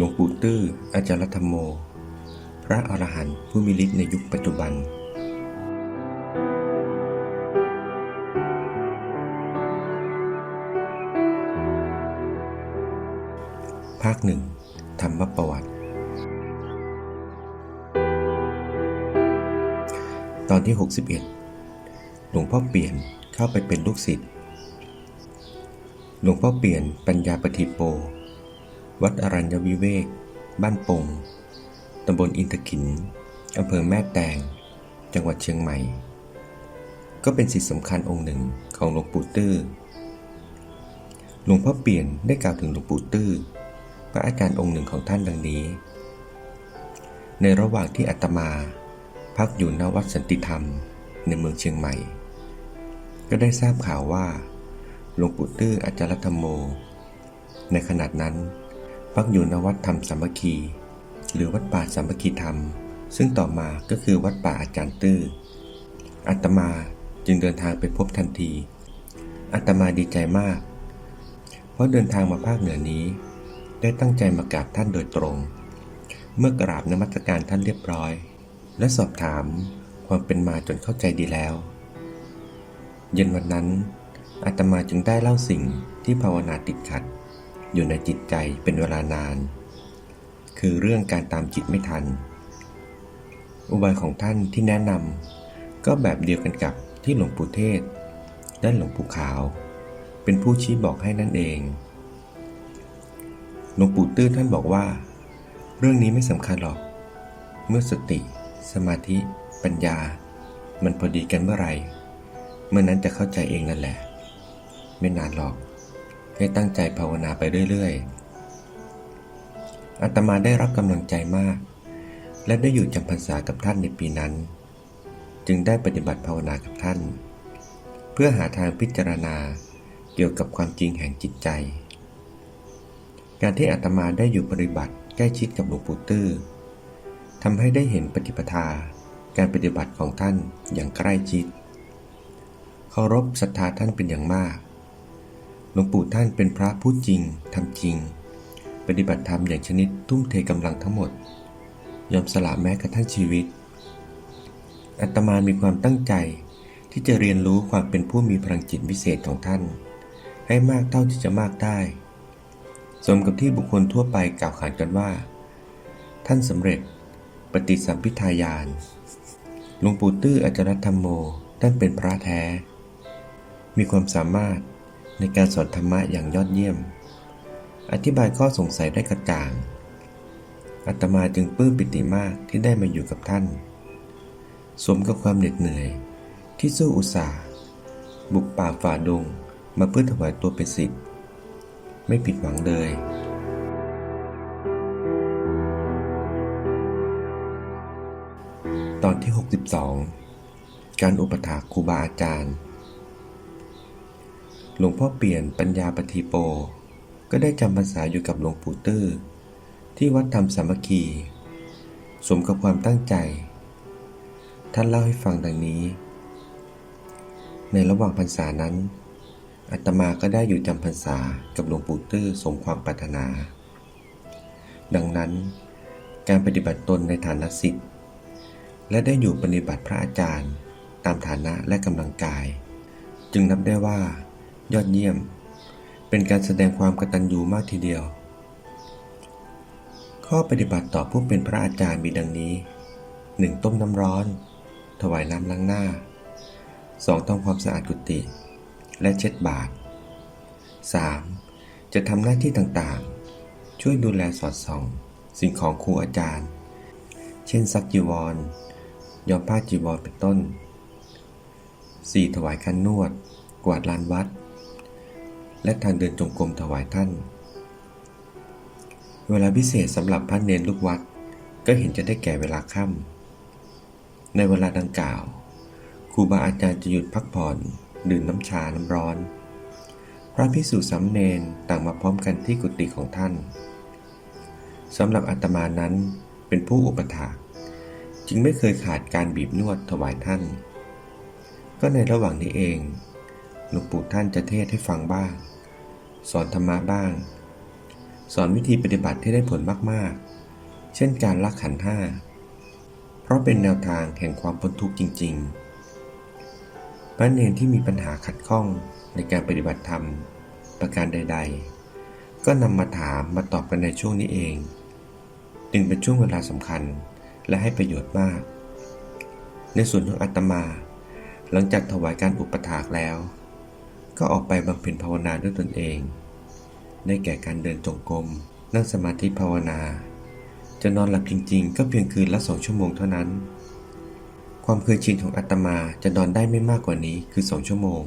หลวงปู่ตื้อ อาจารย์ธรรมโม พระอรหันต์ผู้มีฤทธิ์ในยุคปัจจุบัน ภาคหนึ่งธรรมประวัติ ตอนที่ 61 หลวงพ่อเปลี่ยนเข้าไปเป็นลูกศิษย์ หลวงพ่อเปลี่ยนปัญญาปฏิโป วัดอรัญญวิเวก บ้านปงตำบลอินทขินอำเภอแม่แตง จังหวัดเชียงใหม่ ก็เป็นศิษย์สำคัญองค์หนึ่งของหลวงปู่ตื้อ หลวงพ่อเปลี่ยนได้กล่าวถึงหลวงปู่ตื้อ พระอาจารย์องค์หนึ่งของท่านดังนี้ ในระหว่างที่อาตมา พักอยู่ณวัดสันติธรรมในเมืองเชียงใหม่ ก็ได้ทราบข่าวว่าหลวงปู่ตื้ออาจารย์ธรรมโม ในขณะนั้น พักอยู่ณวัดธรรมสามัคคี หรือวัดป่าสามัคคีธรรม ซึ่งต่อมาก็คือวัดป่าอาจารย์ตื้ออาตมาจึงเดินทางไปพบทันทีอาตมาดีใจมาก เพราะเดินทางมาภาคเหนือนี้ ได้ตั้งใจมากราบท่านโดยตรง เมื่อกราบนมัสการท่านเรียบร้อย และสอบถามความเป็นมาจนเข้าใจดีแล้ว เย็นวันนั้นอาตมาจึงได้เล่าสิ่งที่ภาวนาติดขัด อยู่ในจิตใจเป็นเวลานาน คือเรื่องการตามจิตไม่ทัน อุบายของท่านที่แนะนำก็แบบเดียวกันกับที่หลวงปู่เทศ และหลวงปู่ขาว เป็นผู้ชี้บอกให้นั่นเอง หลวงปู่ตื้อท่านบอกว่า เรื่องนี้ไม่สำคัญหรอก เมื่อสติ สมาธิ ปัญญา มันพอดีกันเมื่อไหร่เมื่อนั้นจะเข้าใจเองนั่นแหละ ไม่นานหรอก ให้ตั้งใจภาวนาไปเรื่อยๆอาตมาได้รับกำลังใจมาก และได้อยู่จำพรรษากับท่านในปีนั้น จึงได้ปฏิบัติภาวนากับท่าน เพื่อหาทางพิจารณาเกี่ยวกับความจริงแห่งจิตใจ การที่อาตมาได้อยู่ปฏิบัติใกล้ชิดกับหลวงปู่ตื้อทำให้ได้เห็นปฏิปทาการปฏิบัติของท่านอย่างใกล้ชิด เคารพศรัทธาท่านเป็นอย่างมาก หลวงปู่ท่านเป็นพระพูดจริงทำจริง ปฏิบัติธรรมอย่างชนิดทุ่มเทกำลังทั้งหมด ยอมสละแม้กระทั่งชีวิตอาตมามีความตั้งใจที่จะเรียนรู้ความเป็นผู้มีพลังจิตวิเศษของท่าน ให้มากเท่าที่จะมากได้ สมกับที่บุคคลทั่วไปกล่าวขานกันว่า ท่านสำเร็จปฏิสัมพิทายานหลวงปู่ตื้ออาจารย์ธรรมโมท่านเป็นพระแท้ มีความสามารถ ในการสอนธรรมะอย่างยอดเยี่ยม อธิบายข้อสงสัยได้กระจ่างอาตมาจึงปลื้มปิติมากที่ได้มาอยู่กับท่าน สมกับความเหน็ดเหนื่อย ที่สู้อุตสาห์บุกป่าฝ่าดงมาเพื่อถวายตัวเป็นศิษย์ไม่ผิดหวังเลยตอนที่ 62 การอุปถากครูบาอาจารย์ หลวงพ่อเปลี่ยนปัญญาปฏิโป ก็ได้จำพรรษาอยู่กับหลวงปู่ตื้อที่วัดธรรมสามัคคี สมกับความตั้งใจ ท่านเล่าให้ฟังดังนี้ ในระหว่างพรรษานั้นอาตมาก็ได้อยู่จำพรรษากับหลวงปู่ตื้อสมความปรารถนา ดังนั้นการปฏิบัติตนในฐานะศิษย์และได้อยู่ปฏิบัติพระอาจารย์ ตามฐานะและกำลังกาย จึงนับได้ว่า ยอดเยี่ยม เป็นการแสดงความกตัญญูมากทีเดียว ข้อปฏิบัติต่อผู้เป็นพระอาจารย์มีดังนี้ 1. ต้มน้ำร้อน ถวายน้ำล้างหน้า 2. ทำความสะอาดกุฏิและเช็ดบาท 3. จะทำหน้าที่ต่างๆ ช่วยดูแลสอดส่อง สิ่งของครูอาจารย์ เช่นซักจีวร ยอมผ้าจีวรเป็นต้น 4. ถวายคันนวด กวาดลานวัด และทางเดินจงกรมถวายท่าน เวลาพิเศษสำหรับพระเนรลูกวัด ก็เห็นจะได้แก่เวลาค่ำในเวลาดังกล่าวครูบาอาจารย์จะหยุดพักผ่อน ดื่มน้ำชาน้ำร้อน พระพิสุสำเนนต่างมาพร้อมกันที่กุฏิของท่านสำหรับอาตมานั้นเป็นผู้อุปถากจึงไม่เคยขาดการบีบนวดถวายท่าน ก็ในระหว่างนี้เองหลวงปู่ท่านจะเทศให้ฟังบ้าง สอนธรรมะบ้าง สอนวิธีปฏิบัติที่ได้ผลมากๆ เช่นการละขันห้า เพราะเป็นแนวทางแห่งความพ้นทุกข์จริง ๆ พระเนรที่มีปัญหาขัดข้องในการปฏิบัติธรรม ประการใด ๆ ก็นำมาถามมาตอบกันในช่วงนี้เอง จึงเป็นช่วงเวลาสำคัญและให้ประโยชน์มาก ในส่วนของอาตมา หลังจากถวายการอุปถากแล้ว ก็ออกไปบำเพ็ญภาวนาด้วยตนเอง ได้แก่การเดินจงกรม นั่งสมาธิภาวนา จะนอนหลับจริงๆ ก็เพียงคืนละสองชั่วโมงเท่านั้น ความเคยชินของอาตมาจะนอนได้ไม่มากกว่านี้คือสองชั่วโมง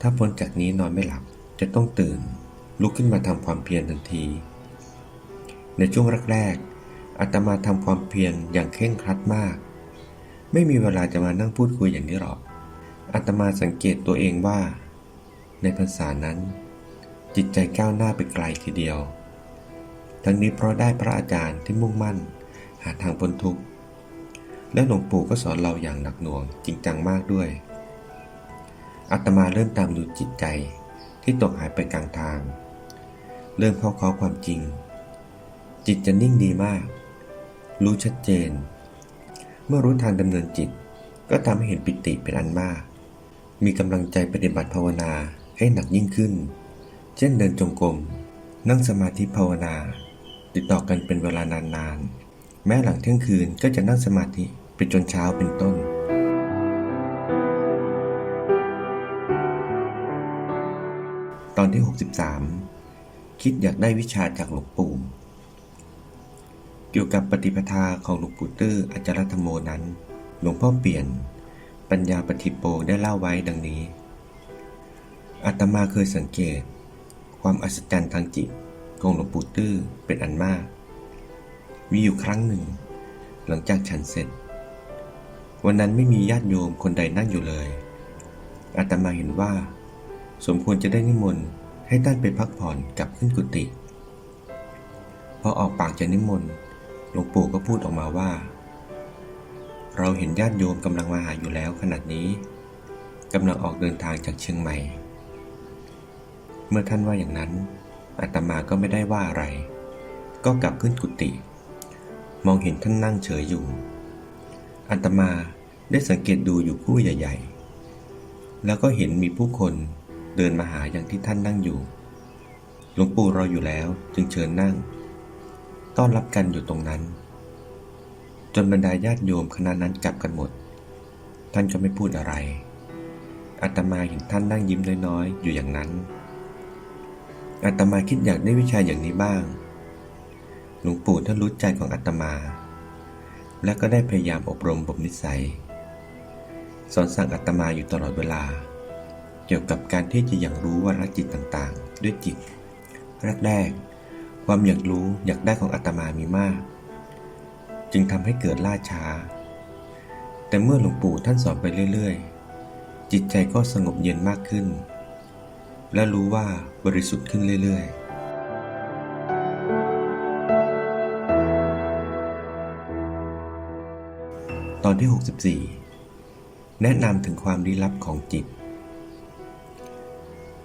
ถ้าพ้นจากนี้นอนไม่หลับจะต้องตื่น ลุกขึ้นมาทำความเพียรทันที ในช่วงแรกๆอาตมาทำความเพียรอย่างเคร่งครัดมาก ไม่มีเวลาจะมานั่งพูดคุยอย่างนี้หรอกอาตมาสังเกตตัวเองว่า ในภาษานั้น จิตใจก้าวหน้าไปไกลทีเดียว ทั้งนี้เพราะได้พระอาจารย์ที่มุ่งมั่น หาทางพ้นทุกข์ และหลวงปู่ก็สอนเราอย่างหนักหน่วงจริงจังมากด้วยอาตมาเริ่มตามดูจิตใจที่ตกหายไปกลางทาง เริ่มเข้าข้าความจริง จิตจะนิ่งดีมาก รู้ชัดเจน เมื่อรู้ทางดำเนินจิต ก็ทำให้เห็นปิติเป็นอันมาก มีกำลังใจปฏิบัติภาวนา ให้หนักยิ่งขึ้น เช่นเดินจงกรม นั่งสมาธิภาวนา ติดต่อกันเป็นเวลานานๆ แม้หลังเที่ยงคืนก็จะนั่งสมาธิไปจนเช้าเป็นต้น ตอนที่ 63 คิดอยากได้วิชาจากหลวงปู่ เกี่ยวกับปฏิปทาของหลวงปู่ตื้ออาจารย์ธรรมโมนั้น หลวงพ่อเปลี่ยน ปัญญาปฏิโปได้เล่าไว้ดังนี้ อาตมาเคยสังเกต ความอัศจรรย์ทางจิตของหลวงปู่ตื้อเป็นอันมาก มีอยู่ครั้งหนึ่ง หลังจากฉันเสร็จ วันนั้นไม่มีญาติโยมคนใดนั่งอยู่เลย อาตมาเห็นว่า สมควรจะได้นิมนต์ให้ท่านไปพักผ่อนกลับขึ้นกุฏิพอออกปากจะนิมนต์หลวงปู่ก็พูดออกมาว่า เราเห็นญาติโยมกำลังมาหาอยู่แล้วขนาดนี้กำลังออกเดินทางจากเชียงใหม่ เมื่อท่านว่าอย่างนั้นอาตมาก็ไม่ได้ว่าอะไร ก็กลับขึ้นกุฏิมองเห็นท่านนั่งเฉยอยู่อาตมาได้สังเกตดูอยู่คู่ใหญ่ ๆ แล้วก็เห็นมีผู้คนเดินมาหาอย่างที่ท่านนั่งอยู่ หลวงปู่รออยู่แล้วจึงเชิญนั่ง ต้อนรับกันอยู่ตรงนั้น จนบรรดาญาติโยมคณะนั้นกลับกันหมด ท่านก็ไม่พูดอะไรอาตมาเห็นท่านนั่งยิ้มน้อยๆอยู่อย่างนั้น อาตมาคิดอยากได้วิชาอย่างนี้บ้าง หลวงปู่ท่านรู้ใจของอาตมา และก็ได้พยายามอบรมบ่มนิสัย สอนสั่งอาตมาอยู่ตลอดเวลา เกี่ยวกับการที่จะอย่างรู้ว่ารักจิตต่างๆ ด้วยจิตแรกๆความอยากรู้อยากได้ของอาตมามีมาก จึงทำให้เกิดล่าช้า แต่เมื่อหลวงปู่ท่านสอนไปเรื่อยๆ จิตใจก็สงบเย็นมากขึ้น และรู้ว่าบริสุทธิ์ขึ้นเรื่อยๆตอนที่ 64 แนะนำถึงความลี้ลับของจิต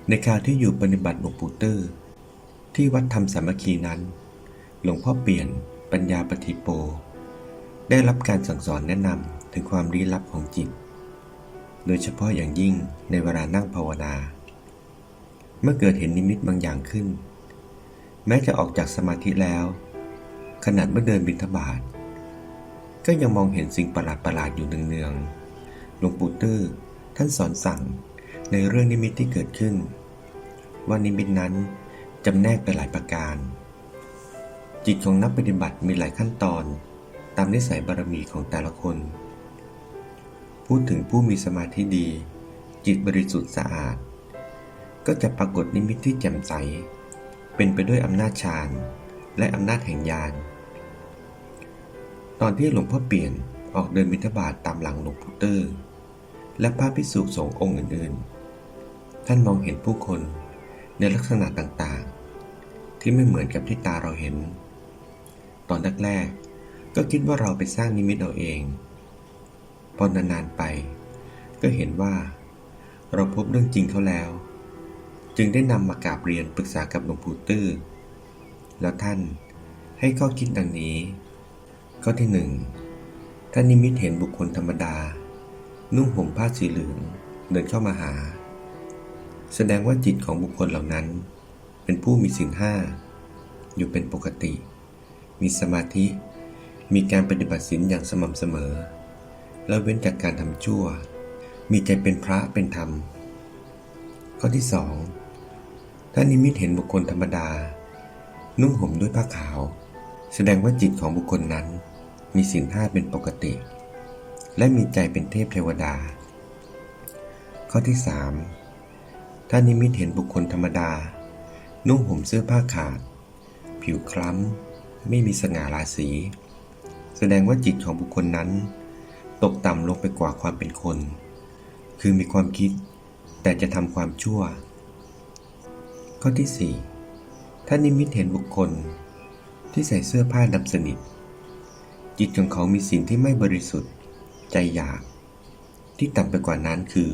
ในคราวที่อยู่ปฏิบัติหลวงปู่ตื้อที่วัดธรรมสามัคคีนั้น หลวงพ่อเปลี่ยนปัญญาปฏิโป ได้รับการสั่งสอนแนะนำถึงความลี้ลับของจิต โดยเฉพาะอย่างยิ่งในเวลานั่งภาวนา เมื่อเกิดเห็นนิมิตบางอย่างขึ้น แม้จะออกจากสมาธิแล้ว ขนาดเมื่อเดินบิณฑบาตก็ยังมองเห็นสิ่งประหลาดประหลาดอยู่เนืองๆหลวงปู่ตื้อท่านสอนสั่งในเรื่องนิมิตที่เกิดขึ้น ว่านิมิตนั้นจำแนกไปหลายประการ จิตของนักปฏิบัติมีหลายขั้นตอน ตามนิสัยบารมีของแต่ละคน พูดถึงผู้มีสมาธิดี จิตบริสุทธิ์สะอาด ก็จะปรากฏนิมิตที่แจ่มใส เป็นไปด้วยอำนาจฌานและอำนาจแห่งญาณ ตอนที่หลวงพ่อเปลี่ยนออกเดินมิถบาทตามหลังหลวงปู่เตอร์ และพระพิสุสงฆ์องค์อื่นๆ ท่านมองเห็นผู้คนในลักษณะต่างๆ ที่ไม่เหมือนกับที่ตาเราเห็น ตอนแรกๆก็คิดว่าเราไปสร้างนิมิตเอาเอง พอนานๆไป ก็เห็นว่า เราพบเรื่องจริงเขาแล้ว จึงได้นำมากราบเรียนปรึกษากับหลวงปู่ตื้อ แล้วท่านให้ข้อคิดดังนี้ ข้อที่หนึ่งท่านนิมิตเห็นบุคคลธรรมดา นุ่งห่มผ้าสีเหลืองเดินเข้ามาหา แสดงว่าจิตของบุคคลเหล่านั้น เป็นผู้มีศีลห้า อยู่เป็นปกติ มีสมาธิ มีการปฏิบัติศีลอย่างสม่ำเสมอ แล้วเว้นจากการทำชั่ว มีใจเป็นพระเป็นธรรม ข้อที่สอง ถ้านิมิตเห็นบุคคลธรรมดา นุ่งห่มด้วยผ้าขาว แสดงว่าจิตของบุคคลนั้น มีศีลห้าเป็นปกติ และมีใจเป็นเทพเทวดา ข้อที่สามถ้านิมิตเห็นบุคคลธรรมดา นุ่งห่มเสื้อผ้าขาด ผิวคล้ำ ไม่มีสง่าราศี แสดงว่าจิตของบุคคลนั้น ตกต่ำลงไปกว่าความเป็นคน คือมีความคิดแต่จะทำความชั่ว ข้อที่ 4 ถ้านิมิตเห็นบุคคล ที่ใส่เสื้อผ้าดำสนิท จิตของเขามีสิ่งที่ไม่บริสุทธิ์ ใจอยาก ที่ต่ำไปกว่านั้นคือ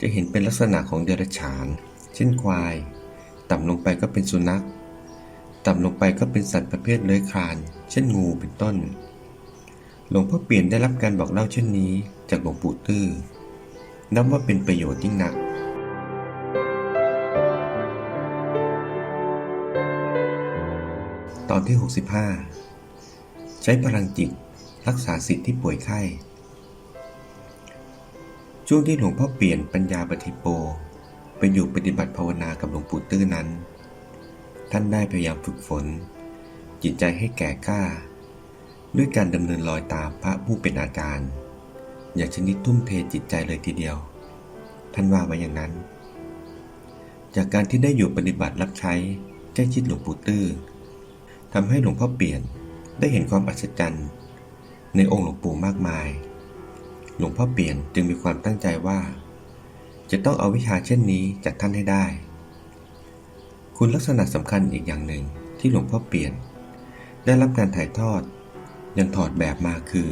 จะเห็นเป็นลักษณะของเดรัจฉาน เช่นควาย ต่ำลงไปก็เป็นสุนัข ต่ำลงไปก็เป็นสัตว์ประเภทเลื้อยคลาน เช่นงูเป็นต้น หลวงพ่อเปลี่ยนได้รับการบอกเล่าเช่นนี้ จากหลวงปู่ตื้อนับว่าเป็นประโยชน์ยิ่งนัก ตอนที่ 65 ใช้พลังจิตรักษาสิทธิ์ที่ป่วยไข้ ช่วงที่หลวงพ่อเปลี่ยนปัญญาปฏิโปไปอยู่ปฏิบัติภาวนากับหลวงปู่ตื้อนั้น ท่านได้พยายามฝึกฝน จิตใจให้แก่กล้า ด้วยการดำเนินรอยตามพระผู้เป็นอาจารย์ อย่างชนิดทุ่มเทจิตใจเลยทีเดียว ท่านว่าไว้อย่างนั้น จากการที่ได้อยู่ปฏิบัติรับใช้ใกล้ชิดหลวงปู่ตื้อ ทำให้หลวงพ่อเปลี่ยนได้เห็นความอัศจรรย์ ในองค์หลวงปู่มากมาย หลวงพ่อเปลี่ยนจึงมีความตั้งใจว่า จะต้องเอาวิชาเช่นนี้จากท่านให้ได้ คุณลักษณะสำคัญอีกอย่างหนึ่งที่หลวงพ่อเปลี่ยน ได้รับการถ่ายทอดยังถอดแบบมาคือ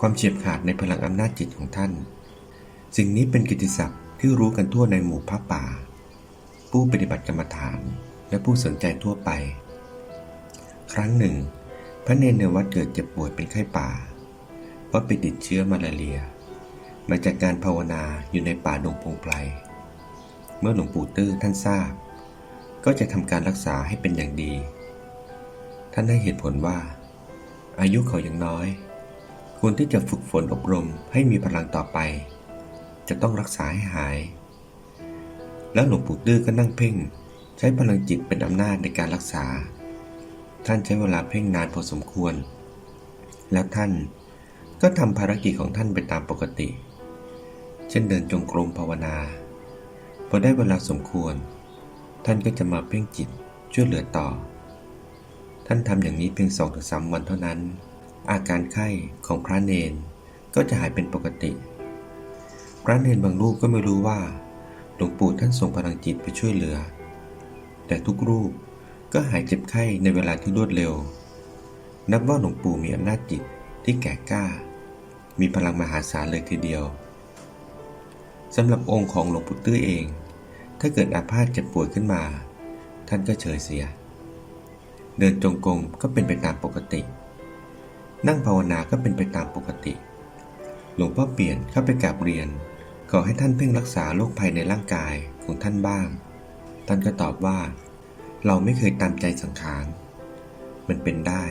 ความเฉียบขาดในพลังอำนาจจิตของท่าน สิ่งนี้เป็นกิตติศัพท์ที่รู้กันทั่วในหมู่พระป่า ผู้ปฏิบัติกรรมฐานและผู้สนใจทั่วไป ครั้งหนึ่ง พระเนรในวัดเกิดเจ็บป่วยเป็นไข้ป่าเพราะไปติดเชื้อมาลาเรีย มาจากการภาวนาอยู่ในป่าดงพงไพรเมื่อหลวงปู่ตื้อท่านทราบ ก็จะทำการรักษาให้เป็นอย่างดี ท่านให้เหตุผลว่า อายุเขายังน้อย ควรที่จะฝึกฝนอบรมให้มีพลังต่อไป จะต้องรักษาให้หาย แล้วหลวงปู่ตื้อก็นั่งเพ่ง ใช้พลังจิตเป็นอำนาจในการรักษา ท่านใช้เวลาเพ่งนานพอสมควร แล้วท่านก็ทำภารกิจของท่านไปตามปกติ เช่นเดินจงกรมภาวนา พอได้เวลาสมควร ท่านก็จะมาเพ่งจิตช่วยเหลือต่อ ท่านทำอย่างนี้เพียงสองถึงสามวันเท่านั้น อาการไข้ของพระเนนก็จะหายเป็นปกติ พระเนนบางรูปก็ไม่รู้ว่าหลวงปู่ท่านส่งพลังจิตไปช่วยเหลือ แต่ทุกรูป ก็หายเจ็บไข้ในเวลาที่รวดเร็ว นับว่าหลวงปู่มีอำนาจจิตที่แก่กล้า มีพลังมหาศาลเลยทีเดียวสำหรับองค์ของหลวงปู่ตื้อเอง ถ้าเกิดอาพาธเจ็บป่วยขึ้นมา ท่านก็เฉยเสีย เดินจงกรมก็เป็นไปตามปกติ นั่งภาวนาก็เป็นไปตามปกติ หลวงพ่อเปลี่ยนเข้าไปกราบเรียน ขอให้ท่านเพ่งรักษาโรคภัยในร่างกายของท่านบ้าง ท่านก็ตอบว่า เราไม่เคยตามใจสังขาร มันเป็นได้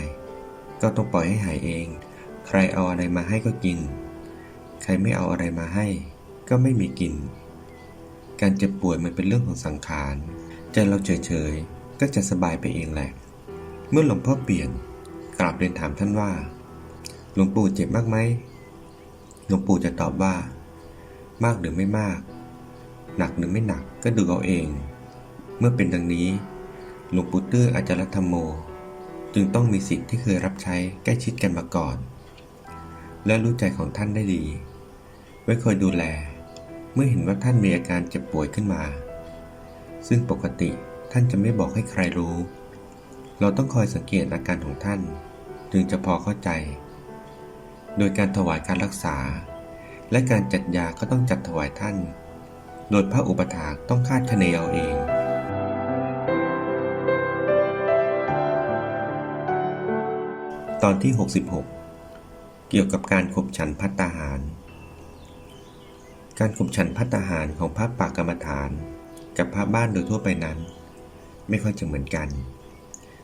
ก็ต้องปล่อยให้หายเอง ใครเอาอะไรมาให้ก็กิน ใครไม่เอาอะไรมาให้ ก็ไม่มีกิน การเจ็บป่วยมันเป็นเรื่องของสังขาร ใจเราเฉยๆ ก็จะสบายไปเองแหละ เมื่อหลวงพ่อเปลี่ยนกราบเรียนถามท่านว่า หลวงปู่เจ็บมากไหม หลวงปู่จะตอบว่า มากหรือไม่มาก หนักหรือไม่หนักก็ดูเอาเอง เมื่อเป็นดังนี้ หลวงปู่ตื้ออาจารย์ธรรมโม จึงต้องมีสิทธิ์ที่เคยรับใช้ใกล้ชิดกันมาก่อน และรู้ใจของท่านได้ดี ไว้คอยดูแล เมื่อเห็นว่าท่านมีอาการเจ็บป่วยขึ้นมา ซึ่งปกติท่านจะไม่บอกให้ใครรู้ เราต้องคอยสังเกตอาการของท่าน จึงจะพอเข้าใจ โดยการถวายการรักษา และการจัดยาก็ต้องจัดถวายท่าน โดยพระอุปถากต้องคาดคะเนเอาเอง ตอนที่ 66 เกี่ยวกับการขบฉันพัตตาหาร การขบฉันพัตตาหารของพระปากกรรมฐาน กับพระบ้านโดยทั่วไปนั้น ไม่ค่อยจะเหมือนกัน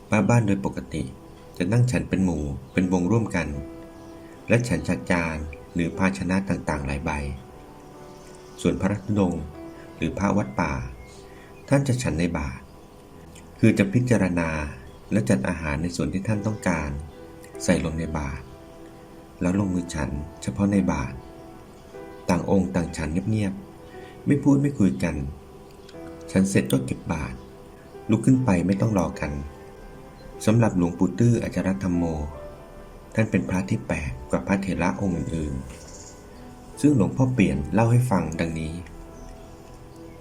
พระบ้านโดยปกติจะนั่งฉันเป็นหมู่เป็นวงร่วมกัน และฉันจัดจานหรือภาชนะต่างๆ หลายใบ ส่วนพระรัตดงค์หรือพระวัดป่า ท่านจะฉันในบาตรคือจะพิจารณาและจัดอาหารในส่วนที่ท่านต้องการ ใส่ลงในบาตรแล้วลงมือฉันเฉพาะในบาตรต่างองค์ต่างฉันเงียบๆไม่พูดไม่คุยกัน ฉันเสร็จก็เก็บบาตรลุกขึ้นไปไม่ต้องรอกันสำหรับหลวงปู่ตื้ออาจารย์ธรรมโม ท่านเป็นพระที่แปลกกว่าพระเถระองค์อื่นๆ ซึ่งหลวงพ่อเปลี่ยนเล่าให้ฟังดังนี้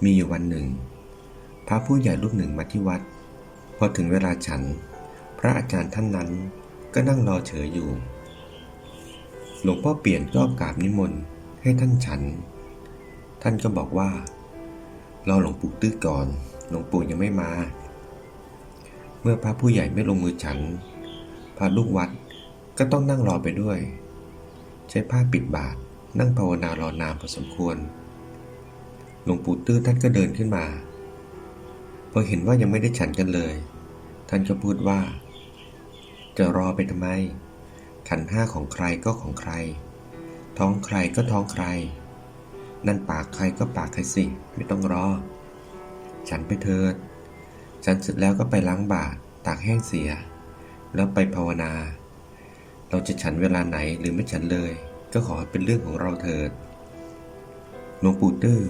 มีอยู่วันหนึ่ง พระผู้ใหญ่รูปหนึ่งมาที่วัด พอถึงเวลาฉัน พระอาจารย์ท่านนั้น ก็นั่งรอเฉยอยู่ หลวงพ่อเปลี่ยนก็กราบนิมนต์ให้ท่านฉัน ท่านก็บอกว่า รอหลวงปู่ตื้อก่อน หลวงปู่ยังไม่มา เมื่อพระผู้ใหญ่ไม่ลงมือฉัน พระลูกวัดก็ต้องนั่งรอไปด้วย ใช้ผ้าปิดบาทนั่งภาวนารอนานพอสมควร หลวงปู่ตื้อท่านก็เดินขึ้นมา พอเห็นว่ายังไม่ได้ฉันกันเลย ท่านก็พูดว่า จะรอไปทำไม ขันห้าของใครก็ของใคร ท้องใครก็ท้องใคร นั่นปากใครก็ปากใครสิไม่ต้องรอ ฉันไปเถิด ฉันเสร็จแล้วก็ไปล้างบาตรตากแห้งเสีย แล้วไปภาวนา เราจะฉันเวลาไหนหรือไม่ฉันเลย ก็ขอให้เป็นเรื่องของเราเถิดหลวงปู่ตื้อ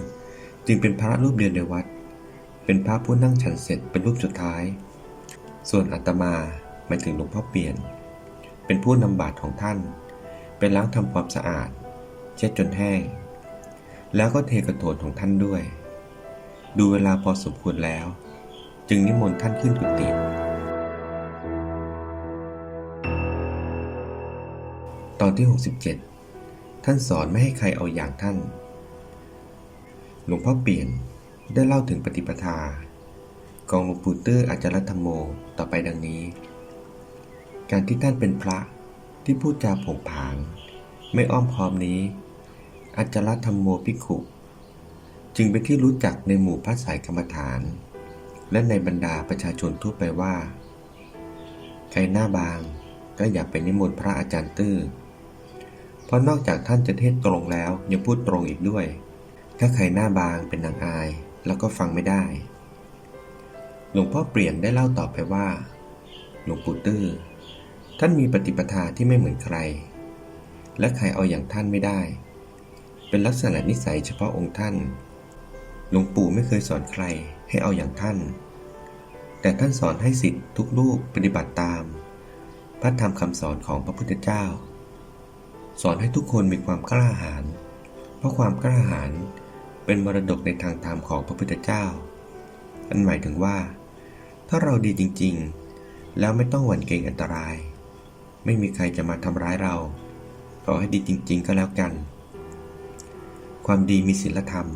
จึงเป็นพระรูปเดียวในวัด เป็นพระผู้นั่งฉันเสร็จเป็นรูปสุดท้าย ส่วนอาตมา หมายถึงหลวงพ่อเปลี่ยน เป็นผู้นำบาตรของท่าน ไปล้างทำความสะอาด เช็ดจนแห้ง แล้วก็เทกระโถนของท่านด้วย ดูเวลาพอสมควรแล้ว จึงนิมนต์ท่านขึ้นกุฏิตอนที่ 67 ท่านสอนไม่ให้ใครเอาอย่างท่าน หลวงพ่อเปลี่ยนได้เล่าถึงปฏิปทาของหลวงปู่ตื้ออาจารย์ธรรมโมต่อไปดังนี้ การที่ท่านเป็นพระที่พูดจาผงผาง ไม่อ้อมค้อมนี้อาจารย์ธรรมโมภิกขุ จึงเป็นที่รู้จักในหมู่พระสายกรรมฐาน และในบรรดาประชาชนทั่วไปว่า ใครหน้าบางก็อย่าไปนิมนต์พระอาจารย์ตื้อ เพราะนอกจากท่านจะเทศตรงแล้วยังพูดตรงอีกด้วย ถ้าใครหน้าบางเป็นนางอาย แล้วก็ฟังไม่ได้ หลวงพ่อเปลี่ยนได้เล่าต่อไปว่า หลวงปู่ตื้อ ท่านมีปฏิปทาที่ไม่เหมือนใคร และใครเอาอย่างท่านไม่ได้ เป็นลักษณะนิสัยเฉพาะองค์ท่าน หลวงปู่ไม่เคยสอนใครให้เอาอย่างท่าน แต่ท่านสอนให้สิทธิ์ทุกลูกปฏิบัติตาม พระธรรมคำสอนของพระพุทธเจ้า สอนให้ทุกคนมีความกล้าหาญ เพราะความกล้าหาญเป็นมรดกในทางธรรมของพระพุทธเจ้า อันหมายถึงว่า ถ้าเราดีจริง ๆ แล้วไม่ต้องหวั่นเกรงอันตราย ไม่มีใครจะมาทำร้ายเรา ขอให้ดีจริง ๆ ก็แล้วกัน ความดีมีศีลธรรม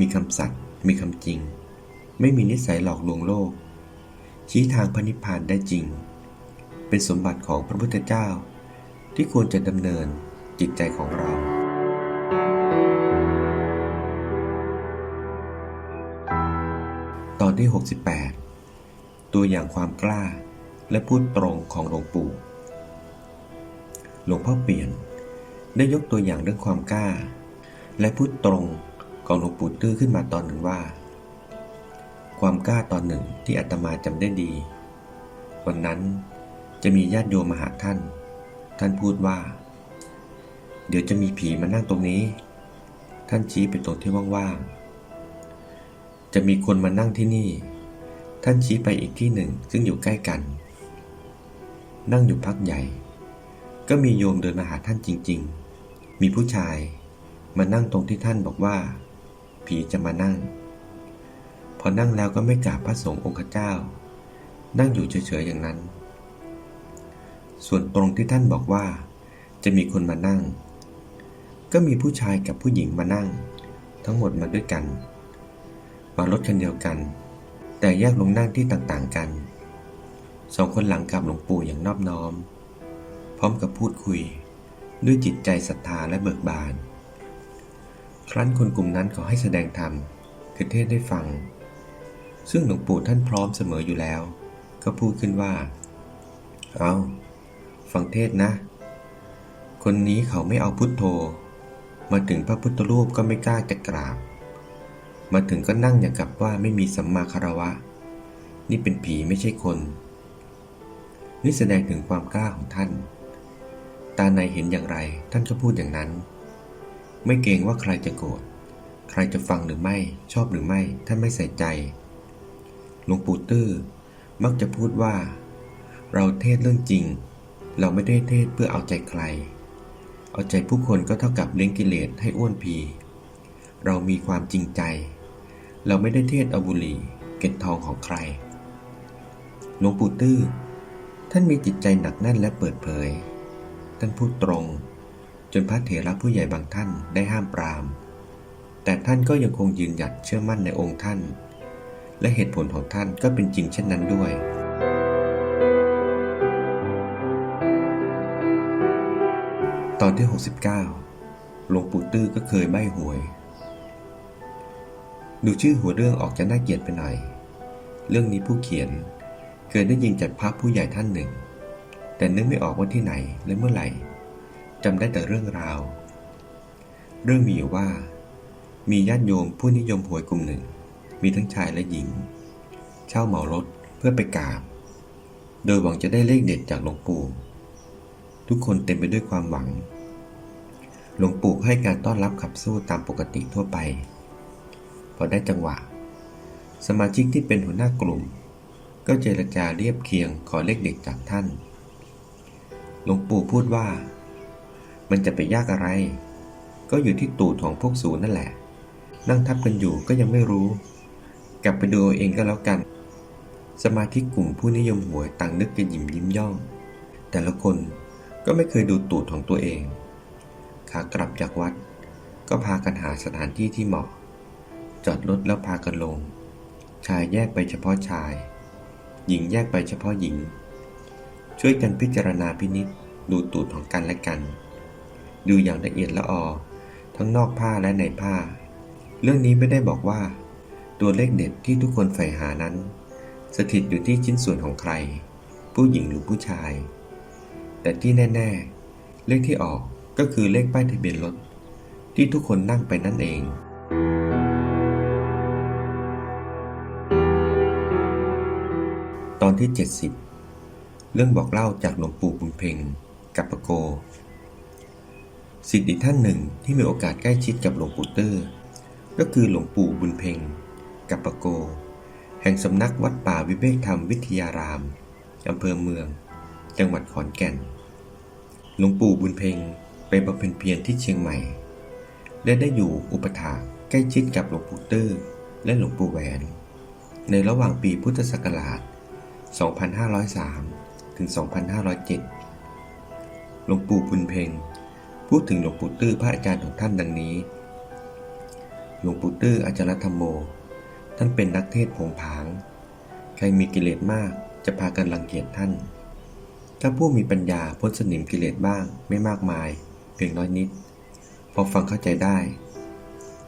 มีคำสัตย์มีคำจริง ไม่มีนิสัยหลอกลวงโลก ชี้ทางพระนิพพานได้จริง เป็นสมบัติของพระพุทธเจ้า ที่ควรจะดำเนินจิตใจของเราตอนที่ 68 ตัวอย่างความกล้าและพูดตรงของหลวงปู่ หลวงพ่อเปลี่ยน ได้ยกตัวอย่างเรื่องความกล้า และพูดตรงของหลวงปู่ตื้อขึ้นมาตอนหนึ่งว่า ความกล้าตอนหนึ่งที่อาตมาจำได้ดี วันนั้นจะมีญาติโยมมาหาท่าน ท่านพูดว่า เดี๋ยวจะมีผีมานั่งตรงนี้ ท่านชี้ไปตรงที่ว่างๆจะมีคนมานั่งที่นี่ ท่านชี้ไปอีกที่หนึ่งซึ่งอยู่ใกล้กัน นั่งอยู่พักใหญ่ ก็มีโยมเดินมาหาท่านจริง ๆ มีผู้ชาย มานั่งตรงที่ท่านบอกว่า ผีจะมานั่ง พอนั่งแล้วก็ไม่กราบพระสงฆ์องค์เจ้า นั่งอยู่เฉยๆอย่างนั้น ส่วนตรงที่ท่านบอกว่า จะมีคนมานั่ง ก็มีผู้ชายกับผู้หญิงมานั่ง ทั้งหมดมาด้วยกัน มารถคันเดียวกัน แต่แยกลงนั่งที่ต่างๆกันสองคนหลังกับหลวงปู่อย่างนอบน้อม พร้อมกับพูดคุย ด้วยจิตใจศรัทธาและเบิกบาน ครั้นคนกลุ่มนั้นขอให้แสดงธรรมคือเทศได้ฟัง ซึ่งหลวงปู่ท่านพร้อมเสมออยู่แล้ว ก็พูดขึ้นว่า เอาฟังเทศนะ คนนี้เขาไม่เอาพุทโธ มาถึงพระพุทธรูปก็ไม่กล้าจะกราบ มาถึงก็นั่งอย่างกับว่าไม่มีสัมมาคารวะ นี่เป็นผีไม่ใช่คน นี่แสดงถึงความกล้าของท่าน ตาในเห็นอย่างไร ท่านก็พูดอย่างนั้น ไม่เกรงว่าใครจะโกรธ ใครจะฟังหรือไม่ ชอบหรือไม่ ท่านไม่ใส่ใจ หลวงปู่ตื้อ มักจะพูดว่า เราเทศเรื่องจริง เราไม่ได้เทศเพื่อเอาใจใคร เอาใจผู้คนก็เท่ากับเลี้ยงกิเลสให้อ้วนพี เรามีความจริงใจ เราไม่ได้เทศเอาบุหรี่เก็ดทองของใคร หลวงปู่ตื้อ ท่านมีจิตใจหนักแน่นและเปิดเผย ท่านพูดตรง จนพระเถระผู้ใหญ่บางท่านได้ห้ามปราม แต่ท่านก็ยังคงยืนหยัดเชื่อมั่นในองค์ท่าน และเหตุผลของท่านก็เป็นจริงเช่นนั้นด้วยตอนที่ 69 หลวงปู่ตื้อก็เคยใบหวย ดูชื่อหัวเรื่องออกจะน่าเกลียดไปหน่อย เรื่องนี้ผู้เขียนเคยได้ยินจากพระผู้ใหญ่ท่านหนึ่ง แต่นึกไม่ออกว่าที่ไหนและเมื่อไหร่จำได้แต่เรื่องราว เรื่องมีอยู่ว่า มีญาติโยมผู้นิยมหวยกลุ่มหนึ่ง มีทั้งชายและหญิง เช่าเหมารถเพื่อไปกราบ โดยหวังจะได้เลขเด็ดจากหลวงปู่ ทุกคนเต็มไปด้วยความหวัง หลวงปู่ให้การต้อนรับขับสู้ตามปกติทั่วไป พอได้จังหวะ สมาชิกที่เป็นหัวหน้ากลุ่ม ก็เจรจาเรียบเคียงขอเลขเด็ดจากท่าน หลวงปู่พูดว่า มันจะไปยากอะไร ก็อยู่ที่ตูดของพวกสูนนั่นแหละ นั่งทับกันอยู่ก็ยังไม่รู้ กลับไปดูเอาเองก็แล้วกัน สมาชิกกลุ่มผู้นิยมหวยต่างนึกกันยิ้มยิ้มย่อง แต่ละคนก็ไม่เคยดูตูดของตัวเอง ขากลับจากวัด ก็พากันหาสถานที่ที่เหมาะ จอดรถแล้วพากันลง ชายแยกไปเฉพาะชาย หญิงแยกไปเฉพาะหญิง ช่วยกันพิจารณาพินิษดูตูดของกันและกัน ดูอย่างละเอียดละออ ทั้งนอกผ้าและในผ้า เรื่องนี้ไม่ได้บอกว่า ตัวเลขเด็ดที่ทุกคนใฝ่หานั้น สถิตอยู่ที่ชิ้นส่วนของใคร ผู้หญิงหรือผู้ชาย แต่ที่แน่ ๆ เลขที่ออกก็คือเลขป้ายทะเบียนรถที่ทุกคนนั่งไปนั่นเองตอนที่ 70 เรื่องบอกเล่าจากหลวงปู่บุญเพ็งกับปโกสิทธิท่านหนึ่งที่มีโอกาสใกล้ชิดกับหลวงปู่เตอร์ก็คือหลวงปู่บุญเพ็งกับปโก แห่งสำนักวัดป่าวิเวกธรรมวิทยารามอำเภอเมือง จังหวัดขอนแก่น หลวงปู่บุญเพ็งไปบำเพ็ญเพียรที่เชียงใหม่ และได้อยู่อุปถาใกล้ชิดกับหลวงปู่เตอร์และหลวงปู่แหวน ในระหว่างปีพุทธศักราช 2503 ถึง 2507 หลวงปู่บุญเพ็ง พูดถึงหลวงปู่ตื้อพระอาจารย์ของท่านดังนี้ หลวงปู่ตื้ออาจารย์ธรรมโม ท่านเป็นนักเทศผงผาง ใครมีกิเลสมากจะพากันรังเกียจท่าน ถ้าผู้มีปัญญาพ้นสนิมกิเลสบ้างไม่มากมาย เพียงน้อยนิด พอฟังเข้าใจได้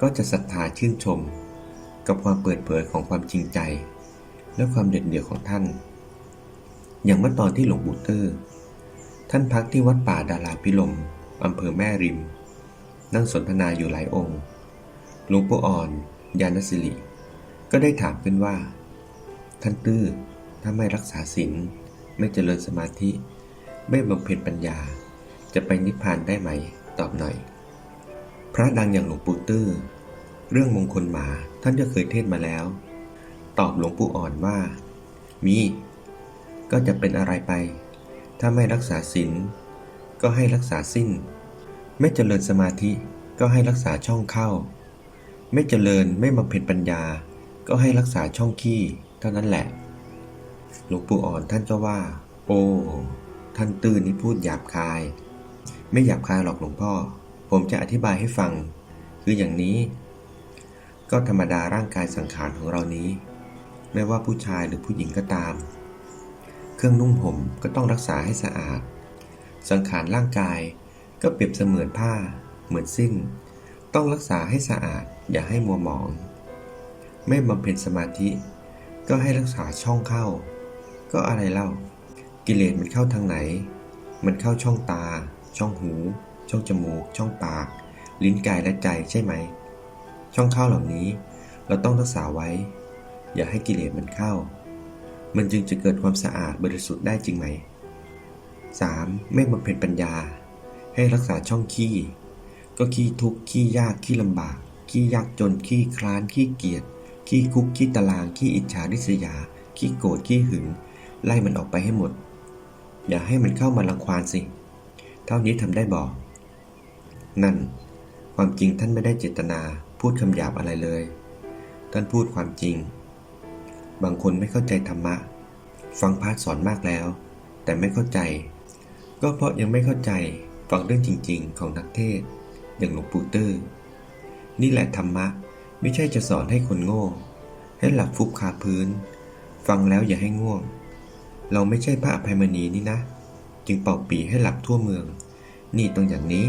ก็จะศรัทธาชื่นชม กับความเปิดเผยของความจริงใจ และความเด็ดเดี่ยวของท่าน อย่างเมื่อตอนที่หลวงปู่ตื้อท่านพักที่วัดป่าดาราพิลมอำเภอแม่ริม นั่งสนทนาอยู่หลายองค์หลวงปู่อ่อน ยานสิริก็ได้ถามขึ้นว่า ท่านตื้อถ้าไม่รักษาศีลไม่เจริญสมาธิ ไม่บำเพ็ญปัญญา จะไปนิพพานได้ไหม ตอบหน่อย พระดังอย่างหลวงปู่ตื้อเรื่องมงคลหมาท่านก็เคยเทศมาแล้ว ตอบหลวงปู่อ่อนว่า มี ก็จะเป็นอะไรไป ถ้าไม่รักษาศีลก็ให้รักษาสิ้น ไม่เจริญสมาธิก็ให้รักษาช่องเข้า ไม่เจริญไม่บำเพ็ญปัญญา ก็ให้รักษาช่องขี้เท่านั้นแหละ หลวงปู่อ่อนท่านก็ว่า โอ้ ท่านตื้อนี่พูดหยาบคาย ไม่หยาบคายหรอกหลวงพ่อ ผมจะอธิบายให้ฟัง คืออย่างนี้ ก็ธรรมดาร่างกายสังขารของเรานี้ ไม่ว่าผู้ชายหรือผู้หญิงก็ตาม เครื่องนุ่งห่มก็ต้องรักษาให้สะอาด สังขารร่างกายก็เปรียบเสมือนผ้า เหมือนสิ้น ต้องรักษาให้สะอาดอย่าให้มัวหมอง ไม่บำเพ็ญสมาธิ ก็ให้รักษาช่องเข้า ก็อะไรเล่า กิเลสมันเข้าทางไหน มันเข้าช่องตา ช่องหู ช่องจมูก ช่องปาก ลิ้นกายและใจใช่ไหม ช่องเข้าเหล่านี้ เราต้องรักษาไว้ อย่าให้กิเลสมันเข้า มันจึงจะเกิดความสะอาดบริสุทธิ์ได้จริงไหม 3. ไม่บำเพ็ญปัญญา ให้รักษาช่องขี้ ก็ขี้ทุกข์ขี้ยากขี้ลำบาก ขี้ยากจนขี้คลานขี้เกียจขี้คุกขี้ตารางขี้อิจฉาริษยา ขี้โกรธขี้หึง ไล่มันออกไปให้หมด อย่าให้มันเข้ามารังควานสิ เท่านี้ทำได้บอก นั่น ความจริงท่านไม่ได้เจตนา พูดคำหยาบอะไรเลย ท่านพูดความจริง บางคนไม่เข้าใจธรรมะ ฟังพระสอนมากแล้ว แต่ไม่เข้าใจ ก็เพราะยังไม่เข้าใจฟังเรื่องจริง ๆ ของนักเทศ อย่างหลวงปู่เตื้อนี่แหละธรรมะไม่ใช่จะสอนให้คนโง่ ให้หลับฟุบคาพื้น ฟังแล้วอย่าให้ง่วง เราไม่ใช่พระอภัยมณีนี่นะ จึงเป่าปีให้หลับทั่วเมือง นี่ตรงอย่างนี้